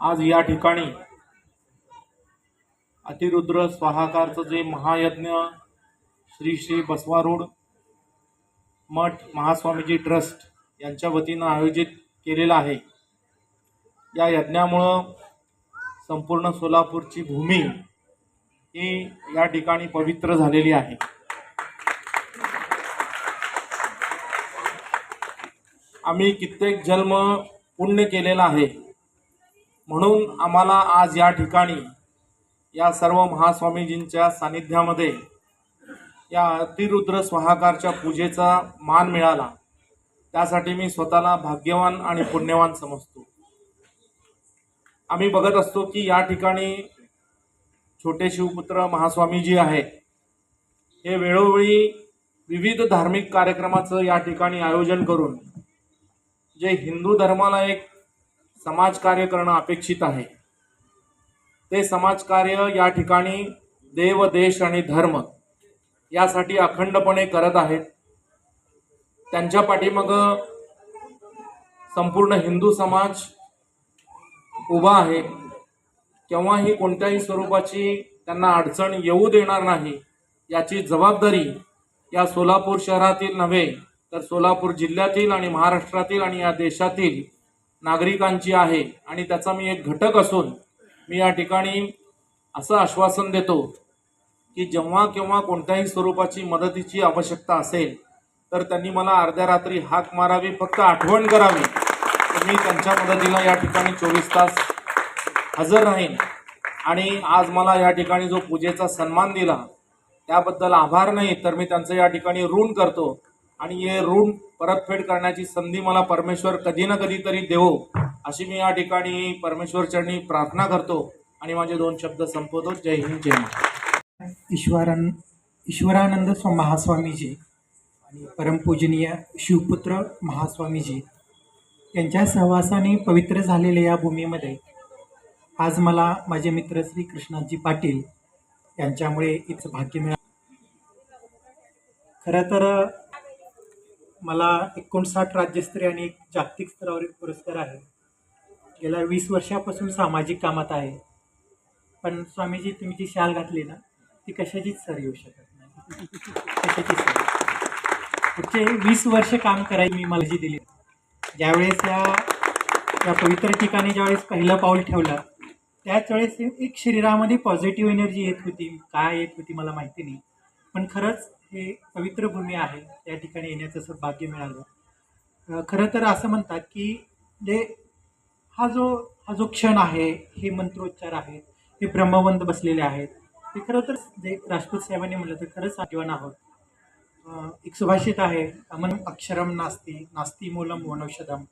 आज या ठिकाणी अतिरुद्र स्वाहाकारचं जे महायज्ञ श्री श्री बसवारूढ मठ महास्वामीजी ट्रस्ट यांच्या वतीनं आयोजित केलेलं आहे. या यज्ञामुळं संपूर्ण सोलापूरची भूमी ही या ठिकाणी पवित्र झालेली आहे. आम्ही कित्येक जन्म पुण्य केलेला आहे. म्हणून आम्हाला आज या ठिकाणी या सर्व महास्वामीजींच्या सानिध्यामध्ये या अतिरुद्र स्वाहाकारच्या पूजेचा मान मिळाला. त्यासाठी मी स्वतःला भाग्यवान आणि पुण्यवान समजतो. आम्ही बघत असतो की या ठिकाणी छोटे शिवपुत्र महास्वामीजी आहेत. हे वेळोवेळी विविध धार्मिक कार्यक्रमाचं या ठिकाणी आयोजन करून जे हिंदू धर्माला एक समाजकार्य करणं अपेक्षित आहे. ते समाजकार्य या ठिकाणी देव देश आणि धर्म यासाठी अखंडपणे करत आहेत. त्यांच्या पाठीमागं संपूर्ण हिंदू समाज उभा आहे. केव्हाही कोणत्याही स्वरूपाची त्यांना अडचण येऊ देणार नाही याची जबाबदारी या सोलापूर शहरातील नव्हे तर सोलापूर जिल्ह्यातील आणि महाराष्ट्रातील आणि या देशातील नागरिकांची आहे आणि त्याचा मी एक घटक असून मी या ठिकाणी असं आश्वासन देतो की जेव्हा केव्हा कोणत्याही स्वरूपाची मदतीची आवश्यकता असेल तर त्यांनी मला अर्ध्या रात्री हाक मारावी फक्त आठवण करावी. तर मी त्यांच्या मदतीला या ठिकाणी चोवीस तास हजर राहीन. आणि आज मला या ठिकाणी जो पूजेचा सन्मान दिला त्याबद्दल आभार नाही तर मी त्यांचं या ठिकाणी ऋण करतो. आणि हे ऋण परतफेड करण्याची संधी मला परमेश्वर कधी ना कधी तरी देवो अशी मी या ठिकाणी परमेश्वर चरणी प्रार्थना करतो. आणि माझे दोन शब्द संपवतो. जय हिंद जय ईश्वरान ईश्वरानंद महास्वामीजी आणि परमपूजनीय शिवपुत्र महास्वामीजी यांच्या सहवासाने पवित्र झालेल्या या भूमीमध्ये आज मला माझे मित्र श्री कृष्णाजी पाटील यांच्यामुळे इथं भाग्य मिळालं. खरं तर मला एकोणसाठ राज्यस्तरीय आणि एक जागतिक स्तरावर एक पुरस्कार आहे. गेल्या वीस वर्षापासून सामाजिक कामात आहे. पण स्वामीजी तुम्ही जी शाल घातली ना ती कशाचीच सर येऊ शकत नाही. कशाचीच सर? पुढचे वीस वर्ष काम करायची मी मला जी दिली. ज्यावेळेस या या पवित्र ठिकाणी ज्यावेळेस पहिलं पाऊल ठेवलं त्याच वेळेस एक शरीरामध्ये पॉझिटिव्ह एनर्जी येत होती. काय येत होती मला माहिती नाही. पण खरंच हे पवित्र भूमी आहे. त्या ठिकाणी येण्याचं असं मिळालं. खरं तर असं म्हणतात की जे हा जो हा जो क्षण आहे हे मंत्रोच्चार आहेत हे ब्रह्मवंत बसलेले आहेत हे खरं तर जे राजपूत साहेबांनी म्हटलं तर खरंच आठवण आहोत. एक सुभाषित आहे अमन अक्षरम नास्ती नास्ती मूलम वनौषधम.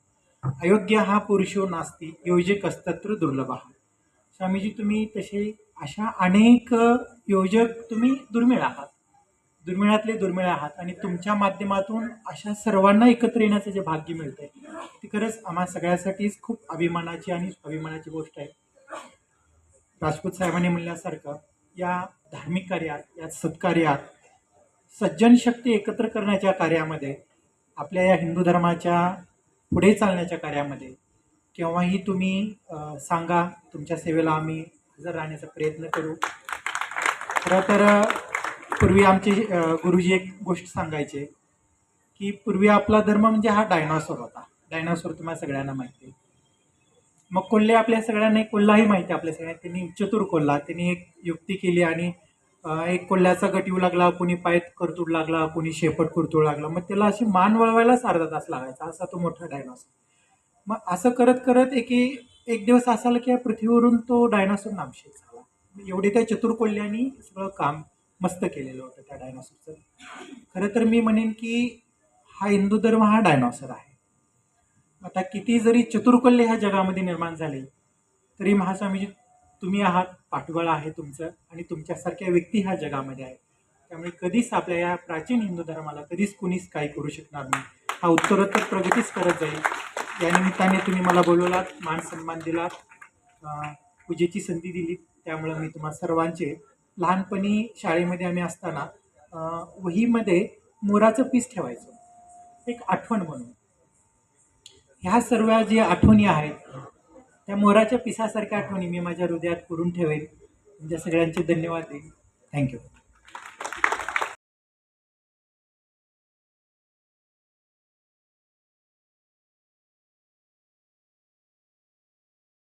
अयोग्य हा पुरुषो नास्ती योजक असतत्र दुर्लभ. हा स्वामीजी तुम्ही तसे अशा अनेक योजक तुम्ही दुर्मिळ आहात. दुर्मिळातले दुर्मिळ आहात आणि तुमच्या माध्यमातून अशा सर्वांना एकत्र येण्याचं जे भाग्य मिळतंय ती खरंच आम्हा सगळ्यासाठीच खूप अभिमानाची आणि अभिमानाची गोष्ट आहे. राजपूत साहेबांनी म्हणल्यासारखं या धार्मिक कार्यात या सत्कार्यात सज्जन शक्ती एकत्र करण्याच्या कार्यामध्ये आपल्या या हिंदू धर्माच्या पुढे चालण्याच्या कार्यामध्ये केव्हाही तुम्ही सांगा तुमच्या सेवेला आम्ही हजर राहण्याचा प्रयत्न करू. खरं तर पूर्वी आमचे गुरुजी एक गोष्ट सांगायचे की पूर्वी आपला धर्म म्हणजे हा डायनॉसॉर होता. डायनॉसॉर तुम्हाला सगळ्यांना माहिती आहे. मग कोल्हे आपल्या सगळ्यांना एक कोल्हाही माहिती आहे आपल्या सगळ्यांना. त्यांनी चतुर कोल्हा त्यांनी एक युक्ती केली आणि एक कोल्ह्याचा गट येऊ लागला कोणी पायत करतूड लागला कोणी शेपट कुर्तुळ लागला. मग त्याला अशी मान वळवायलाच अर्धा तास लागायचा. असा तो मोठा डायनॉसॉर. मग असं करत करत एक एक दिवस असा आला की या पृथ्वीवरून तो डायनॉसॉर नामशेष झाला. एवढे त्या चतुर कोल्ह्यांनी सगळं काम मस्त केलेलं होतं त्या डायनॉसरचं खरं तर मी म्हणेन की हा हिंदू धर्म हा डायनॉसर आहे. आता किती जरी चतुर्कल्य ह्या जगामध्ये निर्माण झाले तरी महास्वामीजी तुम्ही आहात पाठबळ आहे तुमचं आणि तुमच्यासारख्या व्यक्ती ह्या जगामध्ये आहेत. त्यामुळे कधीच आपल्या या प्राचीन हिंदू धर्माला कधीच कुणीच काही करू शकणार नाही. हा उत्तरोत्तर प्रगतीच करत जाईल. या निमित्ताने तुम्ही मला बोलवलात मान सन्मान दिलात पूजेची संधी दिली त्यामुळं मी तुम्हा सर्वांचे लहानपणी शाळेमध्ये आम्ही असताना वहीमध्ये मोराचं पीस ठेवायचो. एक आठवण म्हणून. ह्या सर्व ज्या आठवणी आहेत त्या मोराच्या पिसासारख्या आठवणी मी माझ्या हृदयात करून ठेवेन. तुमच्या सगळ्यांचे धन्यवाद देईन. थँक्यू.